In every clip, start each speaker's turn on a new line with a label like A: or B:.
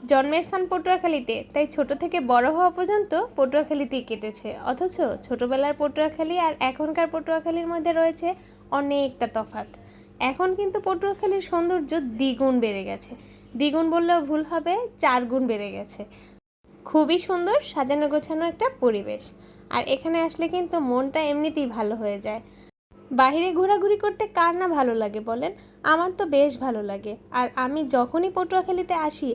A: জন্মস্থান পটুয়াখালীতে, তাই ছোট থেকে বড় হওয়া পর্যন্ত পটুয়াখালীতেই কেটেছে। অথচ ছোটবেলার পটুয়াখালী আর এখনকার পটুয়াখালীর মধ্যে রয়েছে অনেকটা তফাৎ। এখন কিন্তু পটুয়াখালীর সৌন্দর্য দ্বিগুণ বেড়ে গেছে। দ্বিগুণ বললেও ভুল হবে চার গুণ বেড়ে গেছে। খুবই সুন্দর সাজানো গোছানো একটা পরিবেশ। আর এখানে আসলে কিন্তু মনটা এমনিতেই ভালো হয়ে যায়। বাইরে ঘোরাঘুরি করতে কার না ভালো লাগে বলেন? আমার তো বেশ ভালো লাগে। আর আমি যখনই পটুয়াখালীতে আসি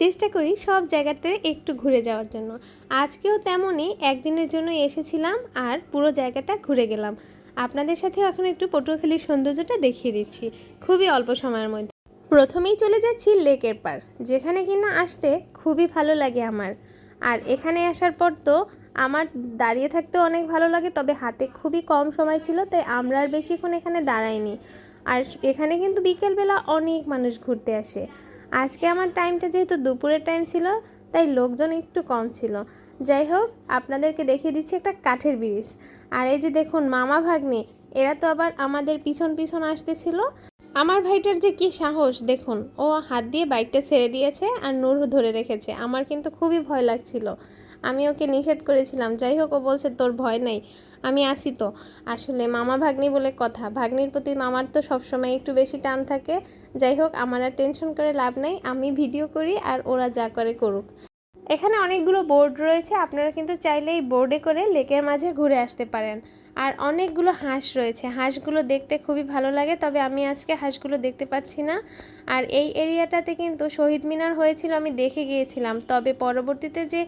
A: চেষ্টা করি সব জায়গাতে একটু ঘুরে যাওয়ার জন্য। আজকেও তেমনই একদিনের জন্য এসেছিলাম আর পুরো জায়গাটা ঘুরে গেলাম। আপনাদের সাথেও এখন একটু পটুয়াখালীর সৌন্দর্যটা দেখিয়ে দিচ্ছি, খুবই অল্প সময়ের মধ্যে। প্রথমেই চলে যাচ্ছি লেকের পার যেখানে কিনা আসতে খুবই ভালো লাগে আমার। আর এখানে আসার পর তো আমার দাঁড়িয়ে থাকতে অনেক ভালো লাগে, তবে হাতে খুবই কম সময় ছিল, তাই আমরা আর বেশিক্ষণ এখানে দাঁড়াইনি। আর এখানে কিন্তু বিকেলবেলা অনেক মানুষ ঘুরতে আসে। আজকে আমার টাইমটা যেহেতু দুপুরের টাইম ছিল, তাই লোকজন একটু কম ছিল। যাই হোক, আপনাদেরকে দেখিয়ে দিচ্ছি একটা কাঠের ব্রিজ। আর এই যে দেখুন, মামা ভাগ্নে, এরা তো আবার আমাদের পিছন পিছন আসতেছিল। আমার ভাইটার যে কি সাহস, দেখুন, ও হাত দিয়ে বাইকটা ছেড়ে দিয়েছে আর নূর ধরে রেখেছে। আমার কিন্তু খুবই ভয় লাগছিল। আমি ওকে নিষেধ করেছিলাম। যাই হোক, ও বলছে, তোর ভয় নাই। আমি আসি তো। আসলে মামা ভাগ্নি বলে কথা। ভাগ্নির প্রতি মামার তো সবসময় একটু বেশি টান থাকে। যাই হোক, আমার আর টেনশন করে লাভ নাই। আমি ভিডিও করি আর ওরা যা করে করুক। এখানে অনেকগুলো বোর্ড রয়েছে। আপনারা কিন্তু চাইলে এই বোর্ডে করে লেকের মাঝে ঘুরে আসতে পারেন। আর অনেকগুলো হাঁস রয়েছে। হাঁসগুলো দেখতে খুবই ভালো লাগে, তবে আমি আজকে হাঁসগুলো দেখতে পাচ্ছি না। আর এই এরিয়াটাতে কিন্তু শহীদ মিনার হয়েছিল, আমি দেখে গিয়েছিলাম। তবে পরবর্তীতে যে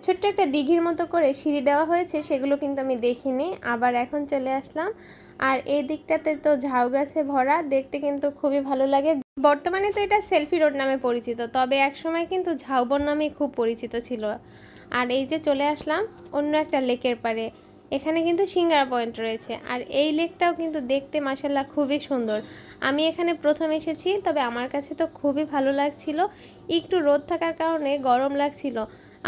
A: ছোট্ট একটা দিঘির মতো করে সিঁড়ি দেওয়া হয়েছে, সেগুলো কিন্তু আমি দেখিনি। আবার এখন চলে আসলাম। আর এই দিকটাতে তো ঝাউ গাছে ভরা, দেখতে কিন্তু খুবই ভালো লাগে। বর্তমানে তো এটা সেলফি রোড নামে পরিচিত, তবে একসময় কিন্তু ঝাউবন নামে খুব পরিচিত ছিল। আর এই যে চলে আসলাম অন্য একটা লেকের পাড়ে। এখানে কিন্তু সিঙ্গারা পয়েন্ট রয়েছে। আর এই লেকটাও কিন্তু দেখতে মাসাল্লাহ খুবই সুন্দর। আমি এখানে প্রথম এসেছি, তবে আমার কাছে তো খুবই ভালো লাগছিল। একটু রোদ থাকার কারণে গরম লাগছিল।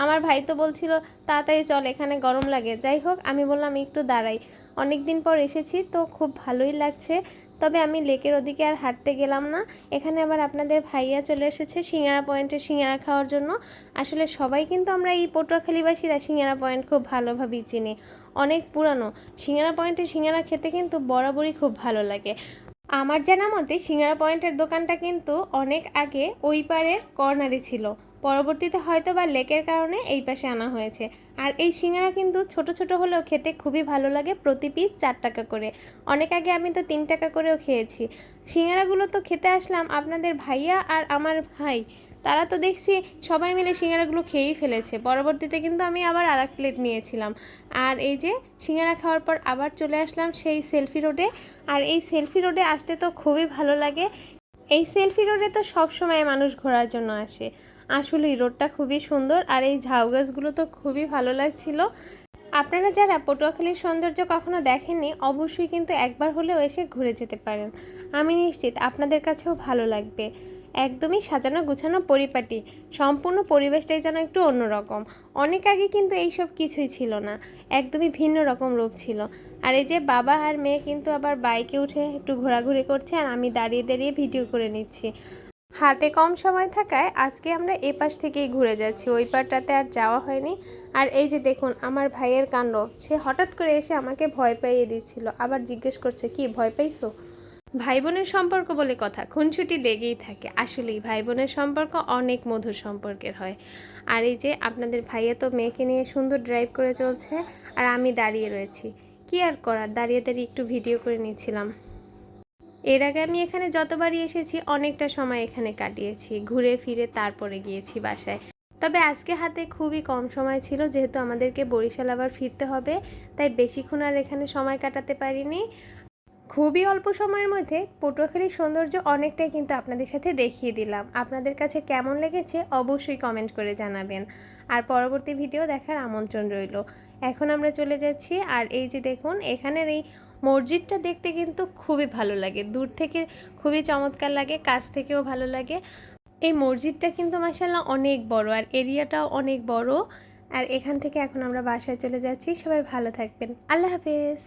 A: আমার ভাই তো বলছিল, তাড়াতাড়ি চল, এখানে গরম লাগে। যাই হোক, আমি বললাম একটু দাঁড়াই। অনেক দিন পর এসেছি, তো খুব ভালোই লাগছে। তবে আমি লেকের ওদিকে আর হাঁটতে গেলাম না। এখানে আবার আপনাদের ভাইয়া চলে এসেছে সিঙ্গারা পয়েন্টে সিঙ্গারা খাওয়ার জন্য। আসলে সবাই কিন্তু আমরা এই পটুয়াখালীবাসীরা সিঙ্গারা পয়েন্ট খুব ভালোভাবেই চিনি। অনেক পুরানো। সিঙ্গারা পয়েন্টে সিঙ্গারা খেতে কিন্তু বরাবরই খুব ভালো লাগে। আমার জানা মতে সিঙ্গারা পয়েন্টের দোকানটা কিন্তু অনেক আগে ওই পারের কর্নারে ছিল। পরবর্তীতে হয়তো বা লেকের কারণে এই পাশে আনা হয়েছে। আর এই সিঙ্গারা কিন্তু ছোট ছোট হলেও খেতে খুবই ভালো লাগে প্রতি পিস চার টাকা করে। অনেক আগে আমি তো তিন টাকা করেও খেয়েছি। সিঙ্গারাগুলো তো খেতে আসলাম আপনাদের ভাইয়া আর আমার ভাই। তারা তো দেখছি সবাই মিলে সিঙ্গারাগুলো খেয়েই ফেলেছে। পরবর্তীতে কিন্তু আমি আবার আর এক প্লেট নিয়েছিলাম। আর এই যে সিঙ্গারা খাওয়ার পর আবার চলে আসলাম সেই সেলফি রোডে আর এই সেলফি রোডে আসতে তো খুবই ভালো লাগে। এই সেলফি রোডে তো সব সময় মানুষ ঘোরার জন্য আসে। আসলে রোডটা খুবই সুন্দর আর এই ঝাউ গাছগুলো তো খুবই ভালো লাগছিল। আপনারা যারা পটুয়াখালীর সৌন্দর্য কখনো দেখেননি, অবশ্যই কিন্তু একবার হলেও এসে ঘুরে যেতে পারেন। আমি নিশ্চিত আপনাদের কাছেও ভালো লাগবে। একদমই সাজানো গুছানো পরিপাটি, সম্পূর্ণ পরিবেশটাই যেন একটু অন্যরকম। অনেক আগে কিন্তু এইসব কিছুই ছিল না, একদমই ভিন্ন রকম রূপ ছিল। আর এই যে বাবা আর মেয়ে কিন্তু আবার বাইকে উঠে একটু ঘোরাঘুরি করছে আর আমি দাঁড়িয়ে দাঁড়িয়ে ভিডিও করে নিচ্ছি। হাতে কম সময় থাকায় আজকে আমরা এ পাশ থেকেই ঘুরে যাচ্ছি। ওই পারটাতে আর যাওয়া হয়নি। আর এই যে দেখুন, আমার ভাইয়ের কাণ্ড। সে হঠাৎ করে এসে আমাকে ভয় পাইয়ে দিচ্ছিল। আবার জিজ্ঞেস করছে, কি, ভয় পাইছো? ভাই বোনের সম্পর্ক বলে কথা খুনছুটি লেগেই থাকে। আসলেই ভাই বোনের সম্পর্ক অনেক মধুর সম্পর্কের হয়। আর এই যে আপনাদের ভাইয়া তো মেয়েকে নিয়ে সুন্দর ড্রাইভ করে চলছে, আর আমি দাঁড়িয়ে রয়েছি। কি আর করার? দাঁড়িয়ে দাঁড়িয়ে একটু ভিডিও করে নিয়েছিলাম এর আগে আমি এখানে যতবারই এসেছি, অনেকটা সময় এখানে কাটিয়েছি। ঘুরে ফিরে তারপরে গিয়েছি বাসায়। তবে আজকে হাতে খুবই কম সময় ছিল, যেহেতু আমাদেরকে বরিশাল আবার ফিরতে হবে, তাই বেশিক্ষণ আর এখানে সময় কাটাতে পারিনি। খুবই অল্প সময়ের মধ্যে পটুয়াখালীর সৌন্দর্য অনেকটাই কিন্তু আপনাদের সাথে দেখিয়ে দিলাম। আপনাদের কাছে কেমন লেগেছে অবশ্যই কমেন্ট করে জানাবেন। আর পরবর্তী ভিডিও দেখার আমন্ত্রণ রইল। এখন আমরা চলে যাচ্ছি, আর এই যে দেখুন, এখানের এই মসজিদটা দেখতে কিন্তু খুবই ভালো লাগে। দূর থেকে খুবই চমৎকার লাগে, কাছ থেকেও ভালো লাগে। এই মসজিদটা কিন্তু মাসাল্লাহ অনেক বড়, আর এরিয়াটাও অনেক বড়। আর এখান থেকে এখন আমরা বাসায় চলে যাচ্ছি। সবাই ভালো থাকবেন। আল্লাহ হাফেজ।